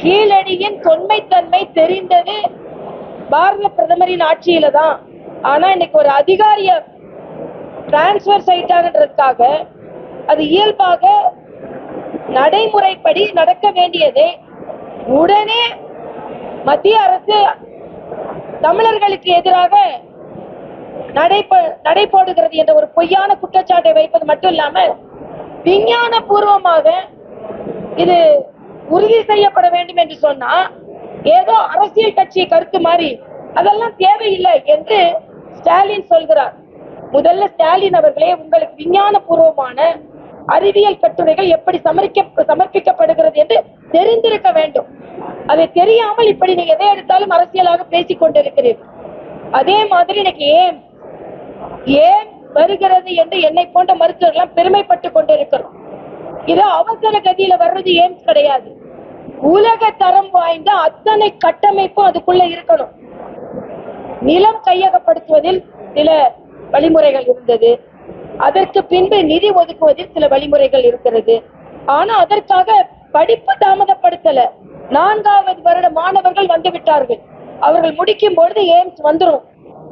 கீழடியின் தொன்மைத்தன்மை தெரிந்தது பாரத பிரதமரின் ஆட்சியில தான் ஆனா இன்னைக்கு ஒரு அதிகாரிய டிரான்ஸ்பர் செய்யிட்டாங்கன்றதுக்காக அது இயல்பாக நடைமுறைப்படி நடக்க வேண்டியதை உடனே மத்திய அரசு தமிழர்களுக்கு எதிராக நடைப நடைபோடுகிறது என்ற ஒரு பொய்யான குற்றச்சாட்டை வைப்பது மட்டும் இல்லாம விஞ்ஞான பூர்வமாக இது உறுதி செய்யப்பட வேண்டும் என்று சொன்னா ஏதோ அரசியல் கட்சி கருத்து மாறி அதெல்லாம் தேவையில்லை என்று ஸ்டாலின் சொல்கிறார். முதல்ல ஸ்டாலின் அவர்களே உங்களுக்கு விஞ்ஞான பூர்வமான அறிவியல் கட்டுரைகள் எப்படி சமர்க்க சமர்ப்பிக்கப்படுகிறது என்று தெரிந்திருக்க வேண்டும். அதை தெரியாமல் இப்படி நீங்க எதை எடுத்தாலும் அரசியலாக பேசிக் கொண்டிருக்கிறீர்கள். அதே மாதிரி எனக்கு ஏன் ஏன் வருகிறது என்று என்னை போன்ற மருத்துவர்கள் பெருமைப்பட்டுக் கொண்டிருக்கிறோம். இது அவசர கதியில வர்றது ஏன் கிடையாது? உலக தரம் வாய்ந்த அத்தனை கட்டமைப்பும் அதுக்குள்ள இருக்கணும். நிலம் கையகப்படுத்துவதில் சில வழிமுறைகள் இருந்தது. அதற்கு பின்பு நிதி ஒதுக்குவதில் சில வழிமுறைகள் இருக்கிறது. ஆனா அதற்காக படிப்பு தாமதப்படுத்தல. நான்காவது வருட மாணவர்கள் வந்து விட்டார்கள். அவர்கள் முடிக்கும் பொழுது எய்ம்ஸ் வந்துரும்.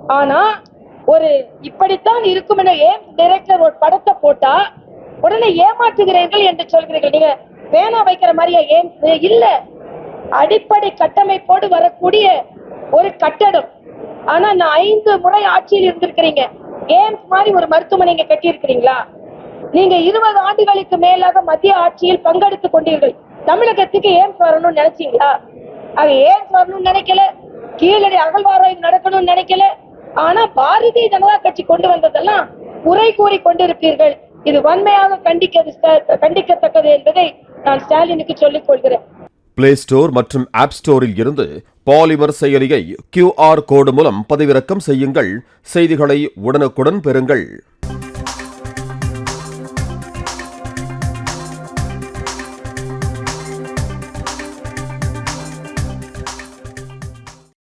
ஆனா ஒரு இப்படித்தான் இருக்கும் என எய்ம்ஸ் டைரக்டர் ஒரு படத்தை போட்டா உடனே ஏமாற்றுகிறீர்கள் என்று சொல்கிறீர்கள். நீங்க பேனா வைக்கிற மாதிரியா? ஏன்? இல்ல. அடிப்படை கட்டமைப்போடு வரக்கூடிய ஒரு கட்டடம். ஆனா நான் ஐந்து முறை ஆட்சியில் இருந்திருக்கிறீங்க. ஏம்ஸ் மாதிரி ஒரு மருத்துவமனை இங்க கட்டி இருக்கிறீங்களா நீங்க இருபது ஆண்டுகளுக்கு மேலாக மத்திய ஆட்சியில் பங்கெடுத்துக் கொண்டீர்கள். தமிழகத்துக்கு ஏம்ஸ் வரணும்னு நினைச்சீங்களா? அது ஏம்ஸ் வரணும்னு நினைக்கல? கீழடி அகழ்வாராய்வு நடக்கணும்னு நினைக்கல? ஆனா பாரதிய ஜனதா கட்சி கொண்டு வந்ததெல்லாம் குறை கூறி கொண்டிருப்பீர்கள். இது வன்மையாக கண்டிக்க கண்டிக்கத்தக்கது என்பதை நான் ஸ்டாலினுக்கு சொல்லிக் கொள்கிறேன். பிளே ஸ்டோர் மற்றும் ஆப் ஸ்டோரில் இருந்து பாலிமர் செயலியை கியூஆர் கோடு மூலம் பதிவிறக்கம் செய்யுங்கள். செய்திகளை உடனுக்குடன் பெறுங்கள்.